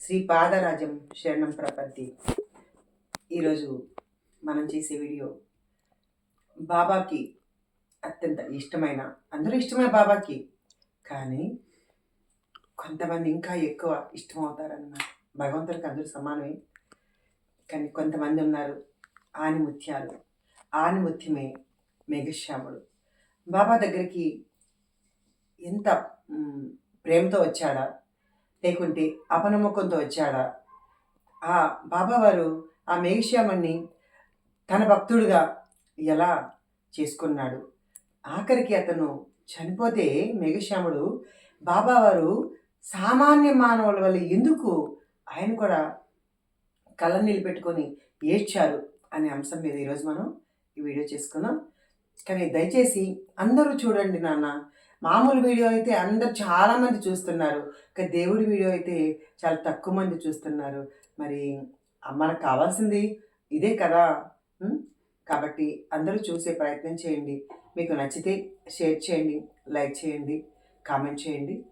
శ్రీ పాదరాజం శరణం ప్రపత్తి ఈరోజు మనం చేసే వీడియో బాబాకి అత్యంత ఇష్టమైన అందరూ ఇష్టమే బాబాకి కానీ కొంతమంది ఇంకా ఎక్కువ ఇష్టం అవుతారన్నమాట భగవంతుడికి అందరూ సమానమే. కానీ కొంతమంది ఉన్నారు ఆనిముత్యాలు. ఆనిముత్యమే మేఘశ్యాముడు. బాబా దగ్గరికి ఎంత ప్రేమతో వచ్చాడా? లేకుంటే అపనమ్మకంతో వచ్చాడా? ఆ బాబావారు ఆ మేఘశ్యామణ్ణి తన భక్తుడిగా ఎలా చేసుకున్నాడు? ఆఖరికి అతను చనిపోతే మేఘశ్యాముడు బాబావారు సామాన్య మానవుల వల్ల ఎందుకు ఆయన కూడా కళ్ళ నిలిపెట్టుకొని ఏడ్చారు అనే అంశం మీద ఈరోజు మనం ఈ వీడియో చేసుకుందాం. కానీ దయచేసి అందరూ చూడండి నాన్న మామూలు వీడియో అయితే అందరు చాలామంది చూస్తున్నారు. ఇక దేవుడి వీడియో అయితే చాలా తక్కువ మంది చూస్తున్నారు. మరి మనకు కావాల్సింది ఇదే కదా? కాబట్టి అందరూ చూసే ప్రయత్నం చేయండి. మీకు నచ్చితే షేర్ చేయండి లైక్ చేయండి కామెంట్ చేయండి.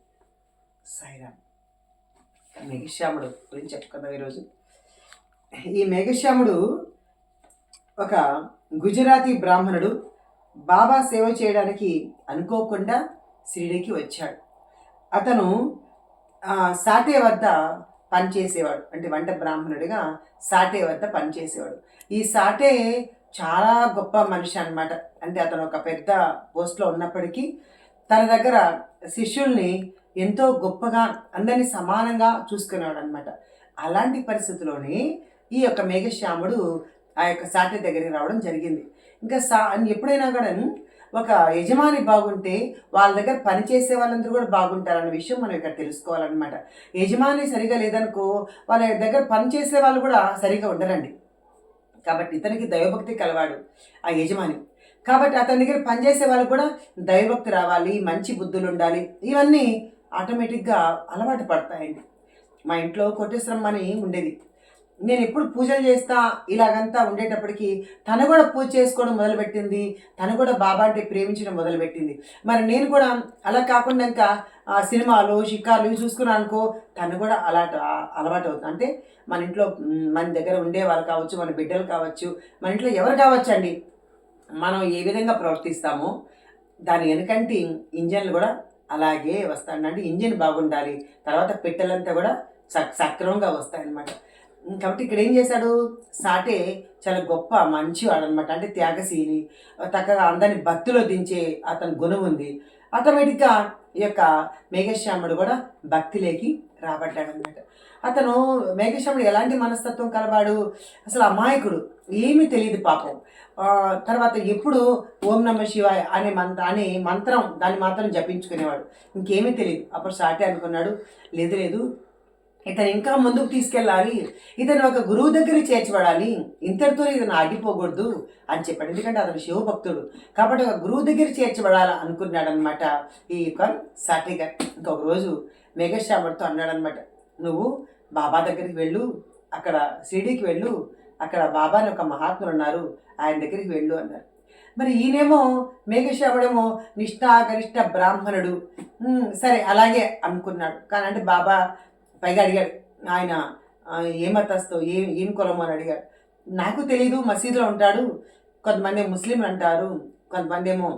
సాయిరామ్. మేఘశ్యాముడు గురించి చెప్పుకుందాం ఈరోజు. ఈ మేఘశ్యాముడు ఒక గుజరాతీ బ్రాహ్మణుడు. బాబా సేవ చేయడానికి అనుకోకుండా షిరిడీకి వచ్చాడు. అతను సాటే వద్ద పనిచేసేవాడు అంటే వంట బ్రాహ్మణుడిగా సాటే వద్ద పనిచేసేవాడు ఈ సాటే చాలా గొప్ప మనిషి అనమాట అంటే అతను ఒక పెద్ద పోస్ట్లో ఉన్నప్పటికీ తన దగ్గర శిష్యుల్ని ఎంతో గొప్పగా అందరినీ సమానంగా చూసుకునేవాడు అనమాట అలాంటి పరిస్థితిలోనే ఈ యొక్క మేఘశ్యాముడు ఆ యొక్క సాటి దగ్గరికి రావడం జరిగింది. ఇంకా సా ఎప్పుడైనా కూడా ఒక యజమాని బాగుంటే వాళ్ళ దగ్గర పని చేసే వాళ్ళందరూ కూడా బాగుంటారన్న విషయం మనం ఇక్కడ తెలుసుకోవాలన్నమాట. యజమాని సరిగా లేదనుకో వాళ్ళ దగ్గర పని చేసే వాళ్ళు కూడా సరిగా ఉండరండి. కాబట్టి ఇతనికి దైవభక్తి కలవాడు ఆ యజమాని. కాబట్టి అతని దగ్గర పనిచేసే వాళ్ళకు కూడా దైవభక్తి రావాలి మంచి బుద్ధులు ఉండాలి ఇవన్నీ ఆటోమేటిక్గా అలవాటు పడతాయండి. మా ఇంట్లో కోటేశ్వరమ్మ అని ఉండేది. నేను ఎప్పుడు పూజలు చేస్తా ఇలాగంతా ఉండేటప్పటికి తను కూడా పూజ చేసుకోవడం మొదలుపెట్టింది. తను కూడా బాబా అంటే ప్రేమించడం మొదలుపెట్టింది. మరి నేను కూడా అలా కాకుండా ఇంకా ఆ, సినిమాలు షికార్లు ఇవి చూసుకున్నాను అనుకో తను కూడా అలా అలవాటు అవుతుంది. అంటే మన ఇంట్లో మన దగ్గర ఉండే వాళ్ళు కావచ్చు మన బిడ్డలు కావచ్చు మన ఇంట్లో ఎవరు కావచ్చు అండి మనం ఏ విధంగా ప్రవర్తిస్తామో దాని వెనకంటి ఇంజన్లు కూడా అలాగే వస్తాయి అంటే ఇంజిన్ బాగుండాలి. తర్వాత పెట్టెలంతా కూడా సక్ సక్రమంగా వస్తాయన్నమాట. కాబట్టి ఇక్కడ ఏం చేశాడు? సాటే చాలా గొప్ప మంచివాడు అనమాట అంటే త్యాగశీలి చక్కగా అందరిని భక్తిలో దించే అతని గుణం ఉంది. ఆటోమేటిక్గా ఈ యొక్క మేఘశ్యాముడు కూడా భక్తిలోకి రాబడ్డాడు అనమాట అతను మేఘశ్యాముడు ఎలాంటి మనస్తత్వం కలవాడు? అసలు అమాయకుడు. ఏమీ తెలియదు పాపం. తర్వాత ఎప్పుడు ఓం నమ శివాయ అనే మంత్ర అనే మంత్రం దాన్ని మాత్రం జపించుకునేవాడు. ఇంకేమీ తెలియదు అప్పుడు సాటే అనుకున్నాడు లేదు లేదు ఇతను ఇంకా ముందుకు తీసుకెళ్ళాలి. ఇతను ఒక గురువు దగ్గర చేర్చబడాలి. ఇంతటితో ఇతను ఆగిపోకూడదు అని చెప్పాడు. ఎందుకంటే అతను శివభక్తుడు. కాబట్టి ఒక గురువు దగ్గర చేర్చబడాలి అనుకున్నాడు అనమాట ఈ యొక్క సాటిగర్ ఇంకొక రోజు మేఘశ్యాముడితో అన్నాడనమాట నువ్వు బాబా దగ్గరికి వెళ్ళు. అక్కడ షిర్డీకి వెళ్ళు. అక్కడ బాబా అని ఒక మహాత్ములు ఉన్నారు. ఆయన దగ్గరికి వెళ్ళు అన్నారు. మరి ఈయనేమో మేఘశ్యాముడేమో నిష్ఠాగరిష్ట బ్రాహ్మణుడు. సరే అలాగే అనుకున్నాడు. కానీ అంటే బాబా పైగా అడిగాడు ఆయన ఏ మతస్థో ఏ ఏం కులమో అని అడిగాడు. నాకు తెలీదు మసీదులో ఉంటాడు కొంతమంది ముస్లింలు అంటారు కొంతమంది ఏమో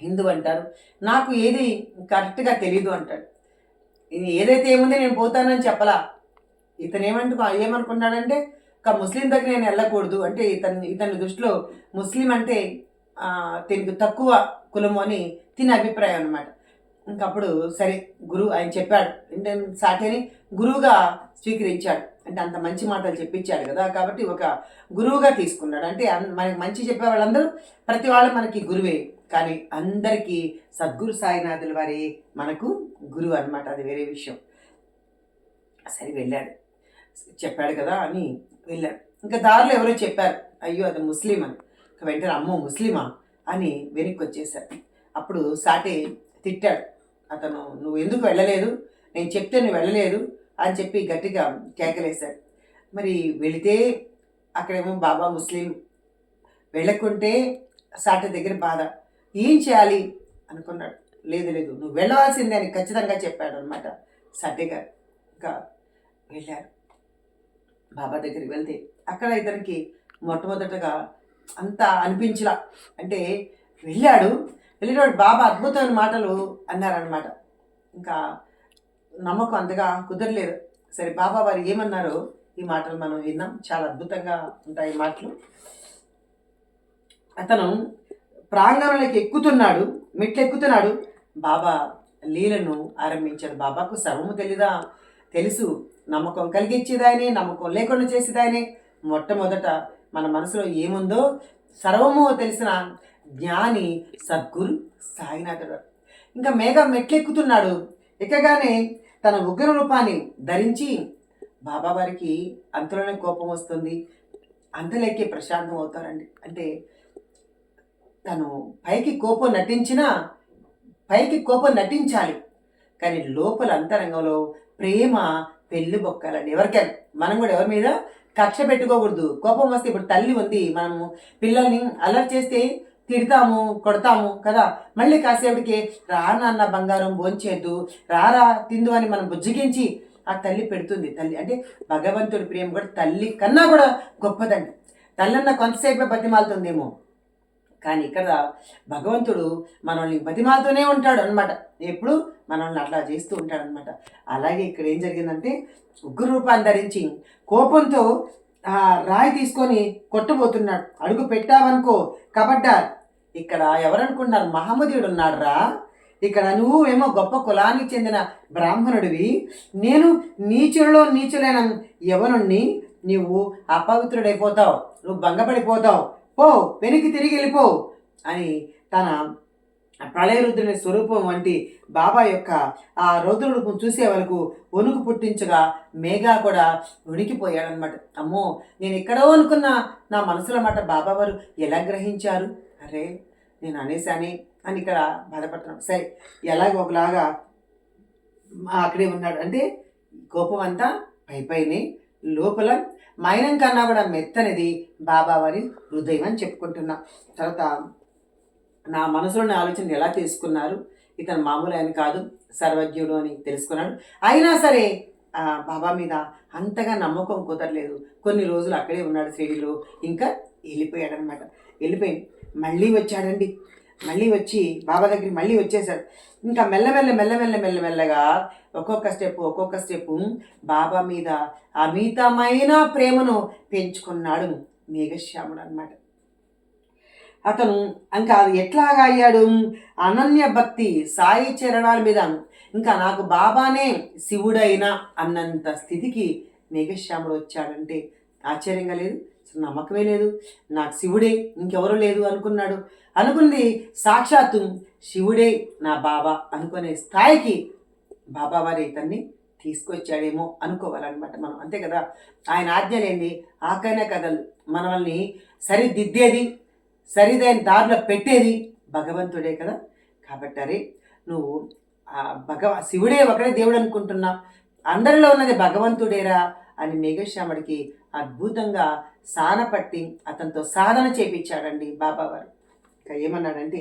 హిందూ అంటారు నాకు ఏది కరెక్ట్గా తెలీదు అంటాడు. ఏదైతే ఏముందో నేను పోతానని చెప్పలా? ఇతను ఏమంటు ఏమనుకున్నాడంటే ఒక ముస్లిం దగ్గర నేను వెళ్ళకూడదు అంటే ఇతని ఇతని దృష్టిలో ముస్లిం అంటే ఆ, దీనికి తక్కువ కులము అని తిన అభిప్రాయం అనమాట ఇంకప్పుడు సరే గురువు ఆయన చెప్పాడు నేను సాటిని గురువుగా స్వీకరించాడు. అంటే అంత మంచి మాటలు చెప్పించాడు కదా కాబట్టి ఒక గురువుగా తీసుకున్నాడు. అంటే అన్- మనకి మంచి చెప్పే వాళ్ళందరూ ప్రతి వాళ్ళు మనకి గురువే. కానీ అందరికీ సద్గురు సాయినాథుల వారి మనకు గురువు అన్నమాట. అది వేరే విషయం. సరే వెళ్ళాడు. చెప్పాడు కదా అని వెళ్ళాడు. ఇంకా దారిలో ఎవరో చెప్పారు. అయ్యో అది ముస్లిం అని. ఇంకా వెంటనే అమ్మో ముస్లిమా అని వెనక్కి వచ్చేసారు అప్పుడు సాటే తిట్టాడు. అతను నువ్వు ఎందుకు వెళ్ళలేదు? నేను చెప్తే నువ్వు వెళ్ళలేదు అని చెప్పి గట్టిగా కేకలేశాడు. మరి వెళితే అక్కడేమో బాబా ముస్లిం వెళ్ళకుంటే సాట దగ్గర బాధ. ఏం చేయాలి? అనుకున్నాడు. లేదు లేదు నువ్వు వెళ్ళవలసిందే అని ఖచ్చితంగా చెప్పాడు అనమాట సాటే గారు. ఇంకా వెళ్ళారు. బాబా దగ్గరికి వెళ్తే అక్కడ ఇతనికి మొట్టమొదటగా అంత అనిపించలా. అంటే వెళ్ళాడు. వెళ్ళేటప్పుడు బాబా అద్భుతమైన మాటలు అన్నారనమాట ఇంకా నమ్మకం అంతగా కుదరలేదు. సరే బాబా వారు ఏమన్నారో ఈ మాటలు మనం విన్నాం. చాలా అద్భుతంగా ఉంటాయి ఈ మాటలు. అతను ప్రాంగణంలోకి ఎక్కుతున్నాడు మెట్లు ఎక్కుతున్నాడు బాబా లీలను ఆరంభించాడు. బాబాకు సర్వము తెలీదా? తెలుసు. నమ్మకం కలిగించేదాయనే నమ్మకం లేకుండా చేసేదాయనే. మొట్టమొదట మన మనసులో ఏముందో సర్వము తెలిసిన జ్ఞాని సద్గురు సాయినాథుడు. ఇంకా మేఘ మెట్లెక్కుతున్నాడు. ఎక్కగానే తన ఉగ్ర రూపాన్ని ధరించి బాబా వారికి అంతలోనే కోపం వస్తుంది. అంతలేకే ప్రశాంతం అవుతారండి. అంటే తను పైకి కోపం నటించినా పైకి కోపం నటించాలి. కానీ లోపల అంతరంగంలో ప్రేమ పెళ్ళి బొక్కాలండి. ఎవరికైనా మనం కూడా ఎవరి మీద కక్ష పెట్టుకోకూడదు. కోపం వస్తే ఇప్పుడు తల్లి ఉంది. మనము పిల్లల్ని అల్లరి చేస్తే తిడతాము కొడతాము కదా? మళ్ళీ కాసేపటికి రా నాన్న బంగారం భోంచేద్దు రారా తిందు అని మనం బుజ్జగించి ఆ తల్లి పెడుతుంది. తల్లి అంటే భగవంతుడి ప్రేమ కూడా తల్లి కన్నా కూడా గొప్పదండి. తల్లన్న కొంతసేపే బతిమాలుతుందేమో. కానీ ఇక్కడ భగవంతుడు మనల్ని బతిమాలుతూనే ఉంటాడు అనమాట ఎప్పుడు? మనల్ని అట్లా చేస్తూ ఉంటాడు అనమాట అలాగే ఇక్కడ ఏం జరిగిందంటే ఉగ్ర రూపాన్ని ధరించి కోపంతో ఆ రాయి తీసుకొని కొట్టబోతున్నాడు. అడుగు పెట్టావనుకో కబడ్డారు. ఇక్కడ ఎవరనుకుంటున్నారు మహమ్మదీయుడు ఉన్నాడురా ఇక్కడ నువ్వు ఏమో గొప్ప కులానికి చెందిన బ్రాహ్మణుడివి. నేను నీచుల్లో నీచులైన యవనుణ్ణి నీవు అపవిత్రుడైపోతావు. నువ్వు భంగపడిపోతావు. పో వెనక్కి తిరిగి వెళ్ళిపో అని తన ప్రళయరుద్రుని స్వరూపం వంటి బాబా యొక్క ఆ రౌద్రుడు చూసే వరకు వణుకు పుట్టించగా మేఘా కూడా ఉనికిపోయాడనమాట అమ్మో నేను ఎక్కడో అనుకున్న నా మనసులో మాట బాబా వారు ఎలా గ్రహించారు? అరే నేను అనేసానే అని ఇక్కడ బాధపడుతున్నాం. సరే ఎలాగ ఒకలాగా అక్కడే ఉన్నాడు. అంటే కోపం అంతా పై పైనే లోపల మైనం కన్నా కూడా మెత్తనిది బాబా వారి హృదయం అని చెప్పుకుంటున్నా. తర్వాత నా మనసులోని ఆలోచన ఎలా తీసుకున్నారు? ఇతను మామూలు ఆయన కాదు సర్వజ్ఞుడు అని తెలుసుకున్నాడు. అయినా సరే బాబా మీద అంతగా నమ్మకం కుదరలేదు. కొన్ని రోజులు అక్కడే ఉన్నాడు షిరిడిలో ఇంకా వెళ్ళిపోయాడు అనమాట వెళ్ళిపోయి మళ్ళీ వచ్చాడండి. మళ్ళీ వచ్చి బాబా దగ్గరికి మళ్ళీ వచ్చేసాడు ఇంకా మెల్లమెల్ల మెల్లమెల్ల మెల్లమెల్లగా ఒక్కొక్క స్టెప్ ఒక్కొక్క స్టెప్ బాబా మీద అమితమైన ప్రేమను పెంచుకున్నాడు మేఘశ్యాముడు అనమాట అతను ఇంకా అది ఎట్లాగా అయ్యాడు? అనన్య భక్తి సాయి చరణాల మీద ఇంకా నాకు బాబానే శివుడైనా అన్నంత స్థితికి మేఘశ్యాముడు వచ్చాడంటే ఆశ్చర్యంగా లేదు. అసలు నమ్మకమే లేదు. నాకు శివుడే ఇంకెవరు లేదు అనుకున్నాడు. అనుకుంది సాక్షాత్తు శివుడే నా బాబా అనుకునే స్థాయికి బాబా వారి ఇతన్ని తీసుకొచ్చాడేమో అనుకోవాలన్నమాట మనం. అంతే కదా? ఆయన ఆజ్ఞ లేని ఆకైనా కథలు మనల్ని సరిదిద్దేది సరిదైన దారిలో పెట్టేది భగవంతుడే కదా? కాబట్టి అరే నువ్వు ఆ భగవ శివుడే ఒకడే దేవుడు అనుకుంటున్నా అందరిలో ఉన్నది భగవంతుడేరా అని మేఘశ్యాముడికి అద్భుతంగా సానపట్టి అతనితో సాధన చేపించాడండి బాబావారు. ఇంకా ఏమన్నాడంటే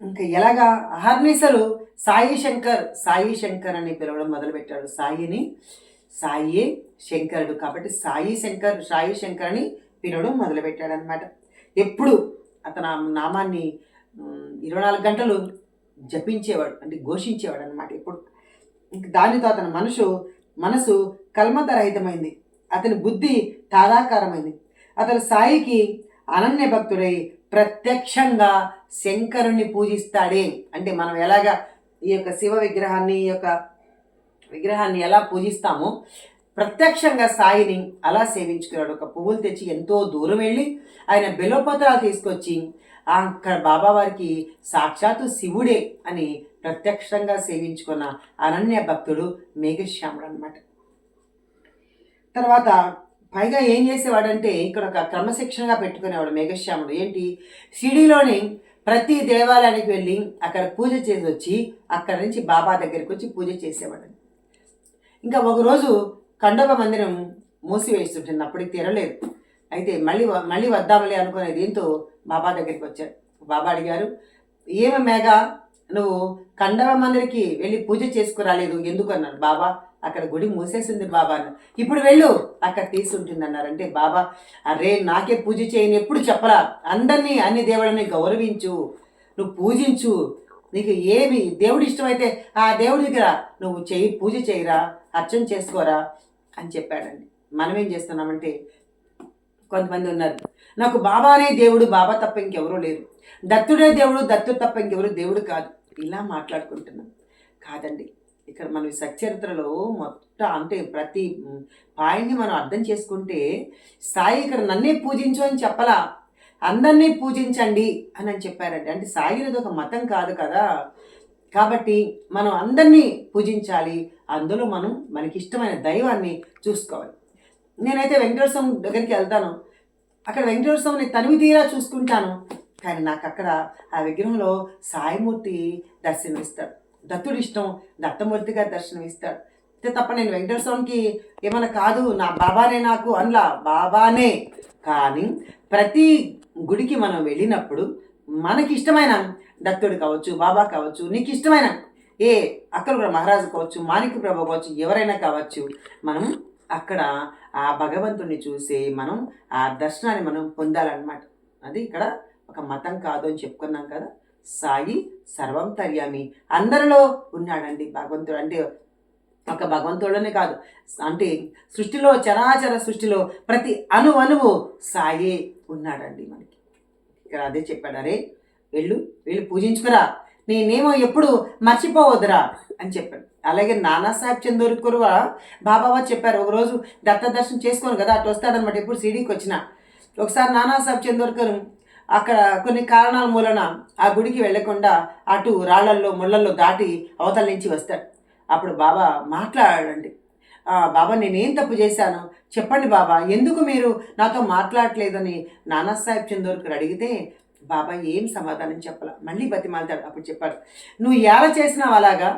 ఇంకా ఎలాగా అహర్నిశలు సాయి శంకర్ సాయి శంకర్ అని పిలవడం మొదలుపెట్టాడు. సాయిని సాయి శంకరుడు కాబట్టి సాయి శంకర్ సాయి శంకర్ అని పిలవడం మొదలుపెట్టాడు అనమాట ఎప్పుడు అతను ఆ నామాన్ని ఇరవై నాలుగు గంటలు జపించేవాడు అంటే ఘోషించేవాడు అనమాట ఇప్పుడు ఇంక దానితో అతని మనసు మనసు కల్మతరహితమైంది అతని బుద్ధి తాదాకారమైంది. అతను సాయికి అనన్య భక్తుడై ప్రత్యక్షంగా శంకరుణ్ణి పూజిస్తాడే. అంటే మనం ఎలాగా ఈ యొక్క శివ విగ్రహాన్ని ఈ యొక్క విగ్రహాన్ని ఎలా పూజిస్తామో ప్రత్యక్షంగా సాయిని అలా సేవించుకున్నాడు. ఒక పువ్వులు తెచ్చి ఎంతో దూరం వెళ్ళి ఆయన బెలోపత్రాలు తీసుకొచ్చి అక్కడ బాబావారికి సాక్షాత్తు శివుడే అని ప్రత్యక్షంగా సేవించుకున్న అనన్య భక్తుడు మేఘశ్యాముడు అనమాట తర్వాత పైగా ఏం చేసేవాడంటే ఇక్కడ ఒక క్రమశిక్షణగా పెట్టుకునేవాడు మేఘశ్యాముడు. ఏంటి? షిరిడీలోని ప్రతి దేవాలయానికి వెళ్ళి అక్కడ పూజ చేసి వచ్చి అక్కడ నుంచి బాబా దగ్గరికి వచ్చి పూజ చేసేవాడు. ఇంకా ఒకరోజు కండోబ మందిరం మూసివేస్తుంటుంది అప్పటికి తీరలేదు. అయితే మళ్ళీ మళ్ళీ వద్దామలే అనుకునే దీంతో బాబా దగ్గరికి వచ్చాడు బాబా అడిగారు ఏమి మేఘ? నువ్వు కండవ మందిరికి వెళ్ళి పూజ చేసుకురాలేదు. ఎందుకు అన్నారు బాబా అక్కడ గుడి మూసేసింది బాబా అన్న ఇప్పుడు వెళ్ళు అక్కడ తీసుంటుంది అన్నారంటే బాబా అరే నాకే పూజ చేయని ఎప్పుడు చెప్పరా? అందరినీ అన్ని దేవుడిని గౌరవించు నువ్వు పూజించు. నీకు ఏమి దేవుడు ఇష్టమైతే ఆ దేవుడి దగ్గర నువ్వు చేయి పూజ చేయరా అర్చన చేసుకోరా అని చెప్పాడండి. మనం ఏం చేస్తున్నామంటే కొంతమంది ఉన్నారు. నాకు బాబానే దేవుడు బాబా తప్ప ఇంకెవరూ లేరు. దత్తుడే దేవుడు దత్తుడు తప్ప ఇంకెవరు దేవుడు కాదు. ఇలా మాట్లాడుకుంటున్నాం. కాదండి ఇక్కడ మనం సచ్చరిత్రలో మొత్తం అంటే ప్రతి పాయింట్ని మనం అర్థం చేసుకుంటే సాయి ఇక్కడ నన్నే పూజించు అని చెప్పలా అందరినీ పూజించండి అని అని చెప్పారండి. అంటే సాయి అనేది ఒక మతం కాదు కదా. కాబట్టి మనం అందరినీ పూజించాలి అందులో మనం మనకి ఇష్టమైన దైవాన్ని చూసుకోవాలి. నేనైతే వెంకటేశ్వర స్వామి దగ్గరికి వెళ్తాను. అక్కడ వెంకటేశ్వర స్వామిని తనివి తీరా చూసుకుంటాను. కానీ నాకు అక్కడ ఆ విగ్రహంలో సాయిమూర్తి దర్శనమిస్తాడు. దత్తుడు ఇష్టం దత్తమూర్తిగా దర్శనమిస్తాడు. అంతే తప్ప నేను వెంకటేశ్వర స్వామికి ఏమైనా కాదు. నా బాబానే నాకు అందులో. బాబానే. కానీ ప్రతి గుడికి మనం వెళ్ళినప్పుడు మనకి ఇష్టమైన దత్తుడు కావచ్చు బాబా కావచ్చు నీకు ఇష్టమైన ఏ అక్కలు కూడా మహారాజు కావచ్చు మాణిక ప్రభు కావచ్చు ఎవరైనా కావచ్చు మనం అక్కడ ఆ భగవంతుడిని చూసి మనం ఆ దర్శనాన్ని మనం పొందాలన్నమాట. అది ఇక్కడ ఒక మతం కాదు అని చెప్పుకున్నాం కదా. సాయి సర్వం తర్యామి. అందరిలో ఉన్నాడండి భగవంతుడు. అంటే ఒక భగవంతుడనే కాదు. అంటే సృష్టిలో చరాచర సృష్టిలో ప్రతి అణు అణువు సాయే ఉన్నాడండి మనకి. ఇక్కడ అదే చెప్పాడు. అరే వెళ్ళు వెళ్ళు పూజించుకురా. నేనేమో ఎప్పుడు మర్చిపోవద్దురా అని చెప్పాడు. అలాగే నానాసాహెబ్ చందూరి కూడా బాబావా చెప్పారు. ఒకరోజు దత్త దర్శనం చేసుకోను కదా అటు వస్తాడనమాట ఎప్పుడు సిడీకి వచ్చిన. ఒకసారి నానాసాహెబ్ చందోర్కర్ అక్కడ కొన్ని కారణాల మూలన ఆ గుడికి వెళ్ళకుండా అటు రాళ్ళల్లో ముళ్ళల్లో దాటి అవతల నుంచి వస్తాడు. అప్పుడు బాబా మాట్లాడండి. బాబా నేనేం తప్పు చేశాను? చెప్పండి బాబా ఎందుకు మీరు నాతో మాట్లాడలేదని నానాసాహెబ్ చందోర్కర్ అడిగితే బాబా ఏం సమాధానం చెప్పాల? మళ్ళీ బతిమాలతాడు. అప్పుడు చెప్పాడు. నువ్వు ఎలా చేసినావు అలాగా?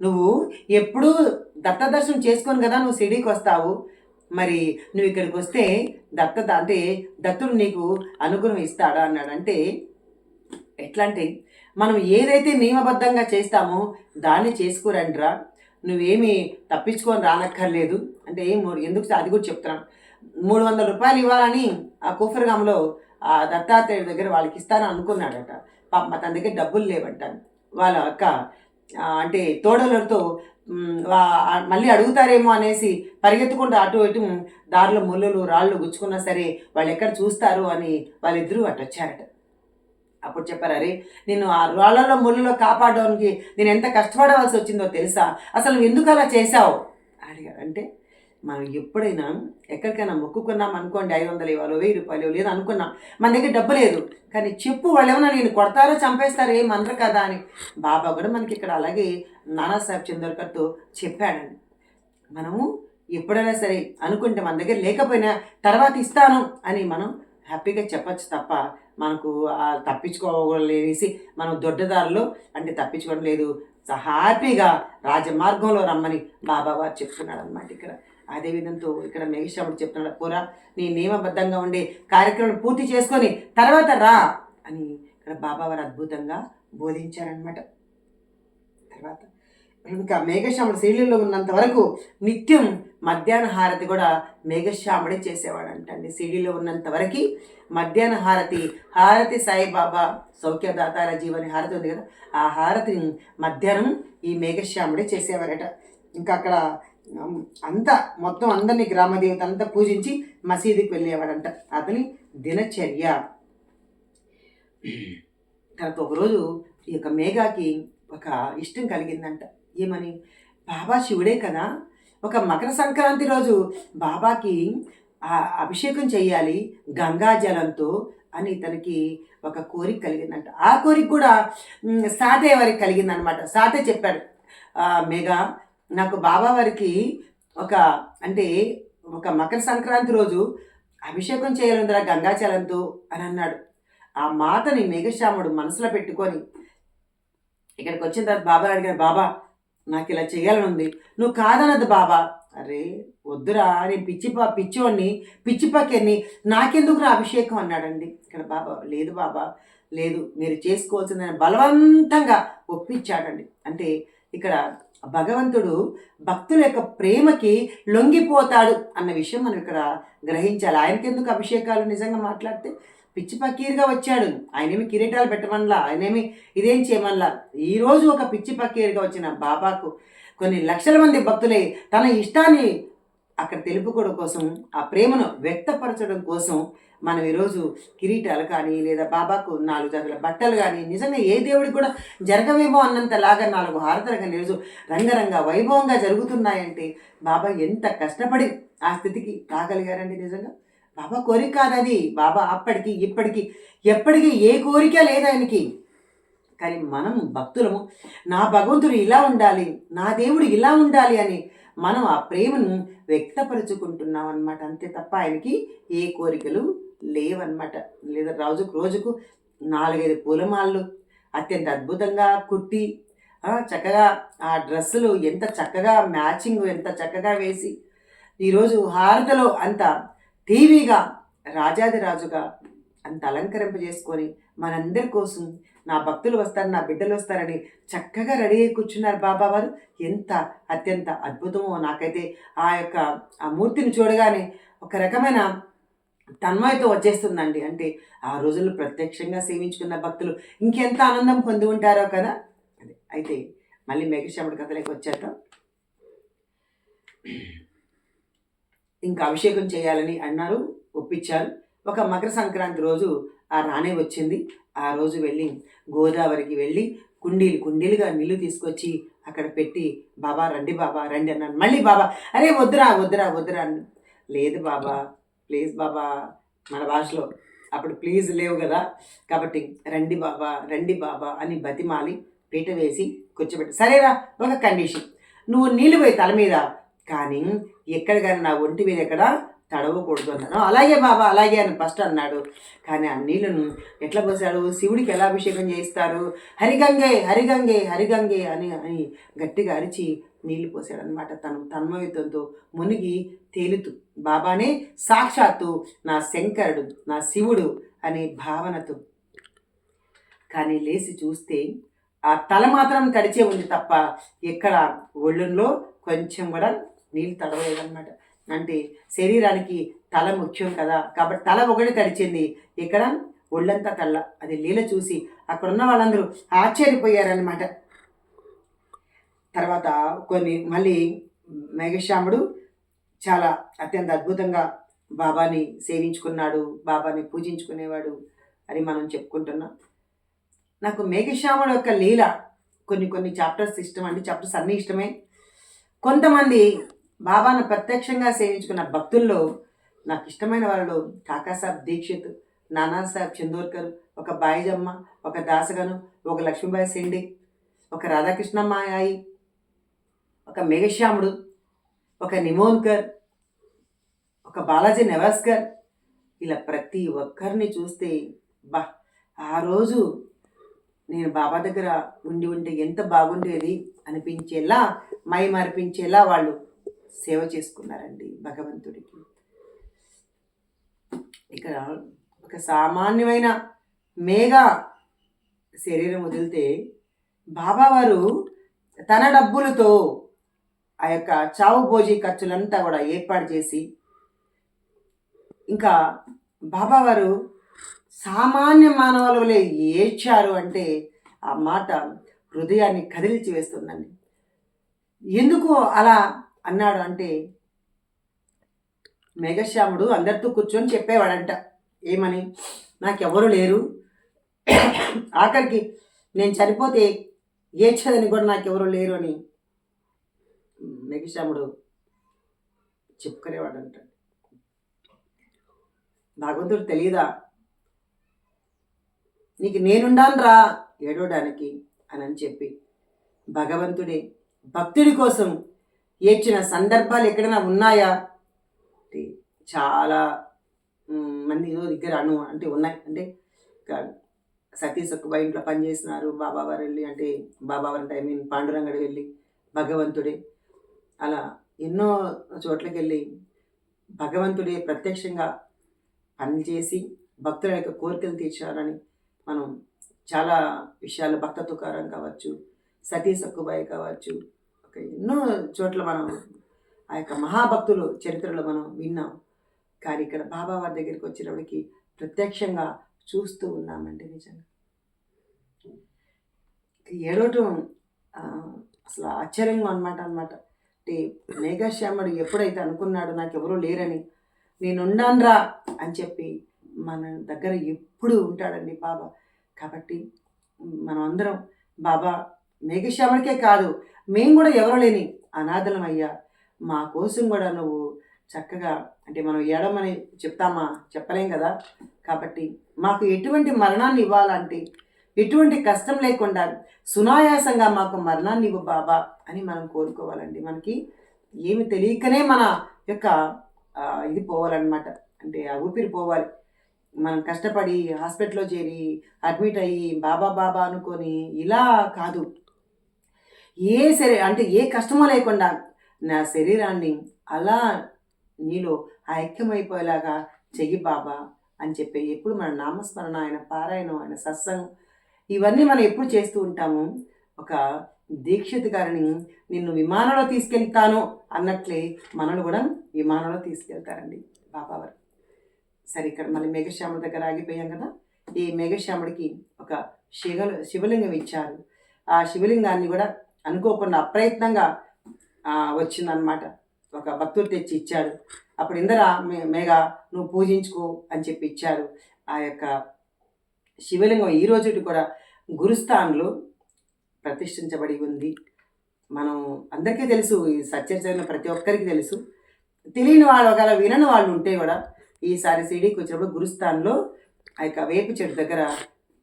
నువ్వు ఎప్పుడూ దత్త దర్శనం చేసుకొని కదా నువ్వు సిడీకి వస్తావు మరి నువ్వు ఇక్కడికి వస్తే దత్త అంటే దత్తుడు నీకు అనుగ్రహం ఇస్తాడా అన్నాడు. అంటే ఎట్లా అంటే మనం ఏదైతే నియమబద్ధంగా చేస్తామో దాన్ని చేసుకురండిరా. నువ్వేమి తప్పించుకొని రానక్కర్లేదు. అంటే ఏం ఎందుకు అది కూడా చెప్తున్నాను. మూడు వందల రూపాయలు ఇవ్వాలని ఆ కూఫర్గంలో ఆ దత్తాత్రేయుడి దగ్గర వాళ్ళకి ఇస్తానని అనుకున్నాడట. పాప తన దగ్గర డబ్బులు లేవంట. వాళ్ళ అక్క అంటే తోడలతో మళ్ళీ అడుగుతారేమో అనేసి పరిగెత్తుకుంటూ అటు ఇటు దారిలో ముళ్ళలు రాళ్ళు గుచ్చుకున్నా సరే వాళ్ళు ఎక్కడ చూస్తారు అని వాళ్ళిద్దరూ అటు వచ్చారట. అప్పుడు చెప్పారు అరే నేను ఆ రాళ్ళలో ముళ్ళలో కాపాడడానికి నేను ఎంత కష్టపడవలసి వచ్చిందో తెలుసా? అసలు ఎందుకు అలా చేశావు? అడిగారు. అంటే మనం ఎప్పుడైనా ఎక్కడికైనా మొక్కుకున్నాం అనుకోండి ఐదు వందలు ఇవ్వాలో వెయ్యి రూపాయలు లేదు అనుకున్నాం. మన దగ్గర డబ్బు లేదు. కానీ చెప్పు వాళ్ళు ఏమన్నా నేను కొడతారో చంపేస్తారో ఏం అనరు కదా అని. బాబా కూడా మనకి ఇక్కడ అలాగే నానాసాహెబ్ చంద్రకర్తో చెప్పాడండి. మనము ఎప్పుడైనా సరే అనుకుంటే మన దగ్గర లేకపోయినా తర్వాత ఇస్తాను అని మనం హ్యాపీగా చెప్పచ్చు తప్ప మనకు తప్పించుకోలేసి మనం దొడ్డదారులు అంటే తప్పించుకోవడం లేదు. హ్యాపీగా రాజమార్గంలో రమ్మని బాబా వారు చెప్తున్నాడు అనమాట ఇక్కడ. అదే విధంతో ఇక్కడ మేఘశ్యాముడు చెప్తున్నాడు పోరా నీ నియమబద్ధంగా ఉండే కార్యక్రమం పూర్తి చేసుకొని తర్వాత రా అని ఇక్కడ బాబా వారు అద్భుతంగా బోధించారనమాట తర్వాత ఇంకా మేఘశ్యాముడు శైలిలో ఉన్నంత వరకు నిత్యం మధ్యాహ్న హారతి కూడా మేఘశ్యాముడే చేసేవాడు అంటండి సిడీలో ఉన్నంత వరకు మధ్యాహ్న హారతి హారతి సాయిబాబా సౌఖ్యదాతార జీవని హారతి ఉంది కదా ఆ హారతిని మధ్యాహ్నం ఈ మేఘశ్యాముడే చేసేవారట. ఇంకా అక్కడ అంతా మొత్తం అందరినీ గ్రామదేవత అంతా పూజించి మసీదుకి వెళ్ళేవాడంట. అతని దినచర్య. తర్వాత ఒకరోజు ఈ యొక్క మేఘాకి ఒక ఇష్టం కలిగిందంట. ఏమని? బాబా శివుడే కదా. ఒక మకర సంక్రాంతి రోజు బాబాకి అభిషేకం చేయాలి గంగా జలంతో అని తనకి ఒక కోరిక కలిగిందంట. ఆ కోరిక కూడా సాతే సాటే వారికి కలిగిందనమాట. సాటే చెప్పాడు మేఘా నాకు బాబా వారికి ఒక అంటే ఒక మకర సంక్రాంతి రోజు అభిషేకం చేయాలందరా గంగాచలంతో అని అన్నాడు. ఆ మాటని మేఘశ్యాముడు మనసులో పెట్టుకొని ఇక్కడికి వచ్చిన తర్వాత బాబా అడిగారు బాబా నాకు ఇలా చేయాలని ఉంది. నువ్వు కాదనద్దు బాబా. అరే వద్దురా నేను పిచ్చి పా పిచ్చోడిని పిచ్చి పక్కని నాకెందుకు రా అభిషేకం? అన్నాడండి. ఇక్కడ బాబా లేదు బాబా లేదు మీరు చేసుకోవాల్సిందని బలవంతంగా ఒప్పించాడండి. అంటే ఇక్కడ భగవంతుడు భక్తుల యొక్క ప్రేమకి లొంగిపోతాడు అన్న విషయం మనం ఇక్కడ గ్రహించాలి. ఆయనకెందుకు అభిషేకాలు నిజంగా మాట్లాడితే? పిచ్చి పకీరుగా వచ్చాడు. ఆయనేమి కిరీటాలు పెట్టమనలా? ఆయనేమి ఇదేం చేయమనలా? ఈరోజు ఒక పిచ్చి పకీరుగా వచ్చిన బాబాకు కొన్ని లక్షల మంది భక్తులే తన ఇష్టాన్ని అక్కడ తెలుపుకోవడం కోసం ఆ ప్రేమను వ్యక్తపరచడం కోసం మనం ఈరోజు కిరీటాలు కానీ లేదా బాబాకు నాలుగు జతల బట్టలు కానీ నిజంగా ఏ దేవుడికి కూడా జరగవేమో అన్నంతలాగా నాలుగు హారతలు కానీ ఈరోజు రంగరంగ వైభవంగా జరుగుతున్నాయంటే బాబా ఎంత కష్టపడి ఆ స్థితికి రాగలిగారండి నిజంగా? బాబా కోరిక కాదది అది. బాబా అప్పటికి ఇప్పటికి ఎప్పటికీ ఏ కోరిక లేదు ఆయనకి. కానీ మనం భక్తులము నా భగవంతుడు ఇలా ఉండాలి నా దేవుడు ఇలా ఉండాలి అని మనం ఆ ప్రేమను వ్యక్తపరుచుకుంటున్నాం అనమాట అంతే తప్ప ఆయనకి ఏ కోరికలు లేవన్నమాట. లేదా రోజుకు రోజుకు నాలుగైదు పూలమాలలు అత్యంత అద్భుతంగా కుట్టి చక్కగా ఆ డ్రెస్సులు ఎంత చక్కగా మ్యాచింగ్ ఎంత చక్కగా వేసి ఈరోజు హారతలో అంత టీవీగా రాజాదిరాజుగా అంత అలంకరింప చేసుకొని మనందరి కోసం నా భక్తులు వస్తారు నా బిడ్డలు వస్తారని చక్కగా రెడీ అయి కూర్చున్నారు బాబా వారు. ఎంత అత్యంత అద్భుతమో నాకైతే ఆ యొక్క ఆ మూర్తిని చూడగానే ఒక రకమైన తన్మయతో వచ్చేస్తుందండి. అంటే ఆ రోజుల్లో ప్రత్యక్షంగా సేవించుకున్న భక్తులు ఇంకెంత ఆనందం పొంది ఉంటారో కదా. అదే అయితే మళ్ళీ మేఘశ్యాముడి కథలోకి వచ్చేద్దాం. ఇంకా అభిషేకం చేయాలని అన్నారు ఒప్పించారు. ఒక మకర సంక్రాంతి రోజు ఆ రాణి వచ్చింది. ఆ రోజు వెళ్ళి గోదావరికి వెళ్ళి కుండీలు కుండీలుగా నీళ్ళు తీసుకొచ్చి అక్కడ పెట్టి బాబా రండి బాబా రండి అన్నాను. మళ్ళీ బాబా అరే వద్దురా వద్దురా వద్దురా అన్న లేదు బాబా ప్లీజ్ బాబా మన భాషలో. అప్పుడు ప్లీజ్ లేవు కదా కాబట్టి రండి బాబా రండి బాబా అని బతిమాలి పీట వేసి కూర్చోబెట్టి సరేరా ఒక కండిషన్. నువ్వు నీళ్ళు పోయి తల మీద కానీ ఎక్కడ కానీ నా ఒంటి మీద ఎక్కడ తడవకూడదు అన్నాను. అలాగే బాబా అలాగే అని ఫస్ట్ అన్నాడు. కానీ ఆ నీళ్ళను ఎట్లా పోసాడు? శివుడికి ఎలా అభిషేకం చేయిస్తారు? హరిగంగే హరిగంగే హరిగంగే అని అని గట్టిగా అరిచి నీళ్ళు పోసాడనమాట తను తన్మయత్వంతో మునిగి తేలుతూ బాబానే సాక్షాత్తు నా శంకరుడు నా శివుడు అనే భావనతో. కానీ లేచి చూస్తే ఆ తల మాత్రం తడిచే ఉంది తప్ప ఎక్కడ ఒళ్ళులో కొంచెం కూడా నీళ్ళు తడవలేదన్నమాట. అంటే శరీరానికి తల ముఖ్యం కదా. కాబట్టి తల ఒకటి తడిచింది. ఇక్కడ ఒళ్ళంతా తల్ల. అది లీల చూసి అక్కడ ఉన్న వాళ్ళందరూ ఆశ్చర్యపోయారనమాట తర్వాత కొన్ని మళ్ళీ మేఘశ్యాముడు చాలా అత్యంత అద్భుతంగా బాబాని సేవించుకున్నాడు బాబాని పూజించుకునేవాడు అని మనం చెప్పుకుంటున్నాం. నాకు మేఘశ్యాముడు యొక్క లీల కొన్ని కొన్ని చాప్టర్స్ ఇష్టం అండి. చాప్టర్స్ అన్నీ ఇష్టమే. కొంతమంది బాబాను ప్రత్యక్షంగా సేవించుకున్న భక్తుల్లో నాకు ఇష్టమైన వాళ్ళు కాకాసాబ్ దీక్షిత్ నానాసాహెబ్ చందోర్కర్ ఒక బాయిజమ్మ ఒక దాసగను ఒక లక్ష్మీబాయి సెండి ఒక రాధాకృష్ణమ్మాయి ఒక మేఘశ్యాముడు ఒక నిమోన్కర్ ఒక బాలాజీ నెవాస్కర్. ఇలా ప్రతి ఒక్కరిని చూస్తే బా ఆ రోజు నేను బాబా దగ్గర ఉండి ఉంటే ఎంత బాగుండేది అనిపించేలా మై మరిపించేలా వాళ్ళు సేవ చేసుకున్నారండి భగవంతుడికి. ఇక్కడ ఒక సామాన్యమైన మేఘ శరీరం వదిలితే బాబావారు తన డబ్బులతో ఆ యొక్క చావు భోజీ ఖర్చులంతా కూడా ఏర్పాటు చేసి ఇంకా బాబావారు సామాన్య మానవులే ఏడ్చారు అంటే ఆ మాట హృదయాన్ని కదిలిచి వేస్తుందండి ఎందుకు అలా అన్నాడు అంటే మేఘశ్యాముడు అందరితో కూర్చొని చెప్పేవాడంట. ఏమని? నాకెవరు లేరు. ఆఖరికి నేను చనిపోతే ఏడ్చదని కూడా నాకెవరు లేరు అని మేఘశ్యాముడు చెప్పుకునేవాడంట. భగవంతుడు తెలియదా నీకు నేనుండాను రా ఏడవడానికి అని అని చెప్పి భగవంతుడే భక్తుడి కోసం ఏడ్చిన సందర్భాలు ఎక్కడైనా ఉన్నాయా? అంటే చాలా మంది ఏదో దగ్గర అను అంటే ఉన్నాయి. అంటే ఇంకా సతీష్ ఒక్క ఇంట్లో పనిచేసినారు బాబావారు వెళ్ళి అంటే బాబావారు అంటే ఐ మీన్ పాండురంగడు వెళ్ళి భగవంతుడే. అలా ఎన్నో చోట్లకి వెళ్ళి భగవంతుడే ప్రత్యక్షంగా పని చేసి భక్తుల యొక్క కోరికలు తీర్చారని మనం చాలా విషయాలు భక్త తుకారం కావచ్చు సతీ సక్కుబాయి కావచ్చు ఎన్నో చోట్ల మనం ఆ యొక్క మహాభక్తులు చరిత్రలో మనం విన్నాం. కానీ ఇక్కడ బాబా వారి దగ్గరికి వచ్చినప్పటికి ప్రత్యక్షంగా చూస్తూ ఉన్నామండి నిజంగా. ఏడవటం అసలు ఆశ్చర్యంగా అనమాట అనమాట అంటే మేఘశ్యాముడు ఎప్పుడైతే అనుకున్నాడు నాకు ఎవరూ లేరని నేనుండాన్రా అని చెప్పి మన దగ్గర ఎప్పుడు ఉంటాడండి బాబా. కాబట్టి మనం అందరం బాబా మేఘశ్యాముడికే కాదు మేము కూడా ఎవరో లేని అనాథలం అయ్యా. మా కోసం కూడా నువ్వు చక్కగా అంటే మనం ఏడమని చెప్తామా? చెప్పలేం కదా? కాబట్టి మాకు ఎటువంటి మరణాన్ని ఇవ్వాలంటే ఎటువంటి కష్టం లేకుండా సునాయాసంగా మాకు మరణాన్ని ఇవ్వు బాబా అని మనం కోరుకోవాలండి. మనకి ఏమి తెలియకనే మన యొక్క ఇది పోవాలన్నమాట. అంటే ఆ ఊపిరి పోవాలి. మనం కష్టపడి హాస్పిటల్లో చేరి అడ్మిట్ అయ్యి బాబా బాబా అనుకొని ఇలా కాదు. ఏ సరే అంటే ఏ కష్టమో లేకుండా నా శరీరాన్ని అలా నీలో ఐక్యమైపోయేలాగా చెయ్యి బాబా అని చెప్పి ఎప్పుడు మన నామస్మరణ ఆయన పారాయణం ఆయన సత్సంగం ఇవన్నీ మనం ఎప్పుడు చేస్తూ ఉంటాము. ఒక దీక్షిత్ గారిని నిన్ను విమానంలో తీసుకెళ్తాను అన్నట్లే మనల్ని కూడా విమానంలో తీసుకెళ్తారండి బాబావారు సరే ఇక్కడ మళ్ళీ మేఘశ్యాముడి దగ్గర ఆగిపోయాం కదా. ఈ మేఘశ్యాముడికి ఒక శివ శివలింగం ఇచ్చారు. ఆ శివలింగాన్ని కూడా అనుకోకుండా అప్రయత్నంగా వచ్చిందనమాట ఒక భక్తుడు తెచ్చి ఇచ్చాడు. అప్పుడు ఇందర మే- మేఘ నువ్వు పూజించుకో అని చెప్పి ఇచ్చారు. ఆ యొక్క శివలింగం ఈ రోజుటి కూడా గురుస్థాన్లో ప్రతిష్ఠించబడి ఉంది. మనం అందరికీ తెలుసు ఈ సత్యచరణ ప్రతి ఒక్కరికి తెలుసు. తెలియని వాళ్ళు ఒకవేళ వినని వాళ్ళు ఉంటే కూడా ఈసారి సిడీకి వచ్చినప్పుడు గురుస్థాన్లో ఆ యొక్క వేపు చెట్టు దగ్గర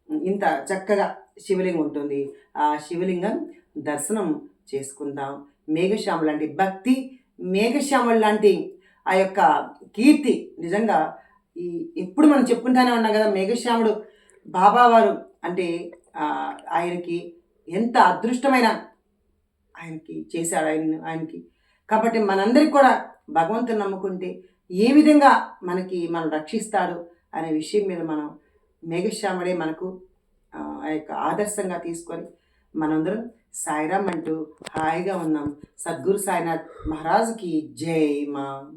ఇంత చక్కగా శివలింగం ఉంటుంది. ఆ శివలింగం దర్శనం చేసుకుందాం. మేఘశ్యాములు లాంటి భక్తి మేఘశ్యాముడు లాంటి ఆ యొక్క కీర్తి నిజంగా ఈ ఎప్పుడు మనం చెప్పుకుంటానే ఉన్నాం కదా మేఘశ్యాముడు బాబావారు అంటే ఆయనకి ఎంత అదృష్టమైన ఆయనకి చేశాడు ఆయన ఆయనకి. కాబట్టి మనందరికి కూడా భగవంతుని నమ్ముకుంటే ఏ విధంగా మనకి మనం రక్షిస్తాడు అనే విషయం మీద మనం మేఘశ్యాముడే మనకు ఆ ఆ యొక్క ఆదర్శంగా తీసుకొని మనందరం సాయిరామ్ అంటూ హాయిగా ఉన్నాం. సద్గురు సాయినాథ్ మహారాజుకి జై మా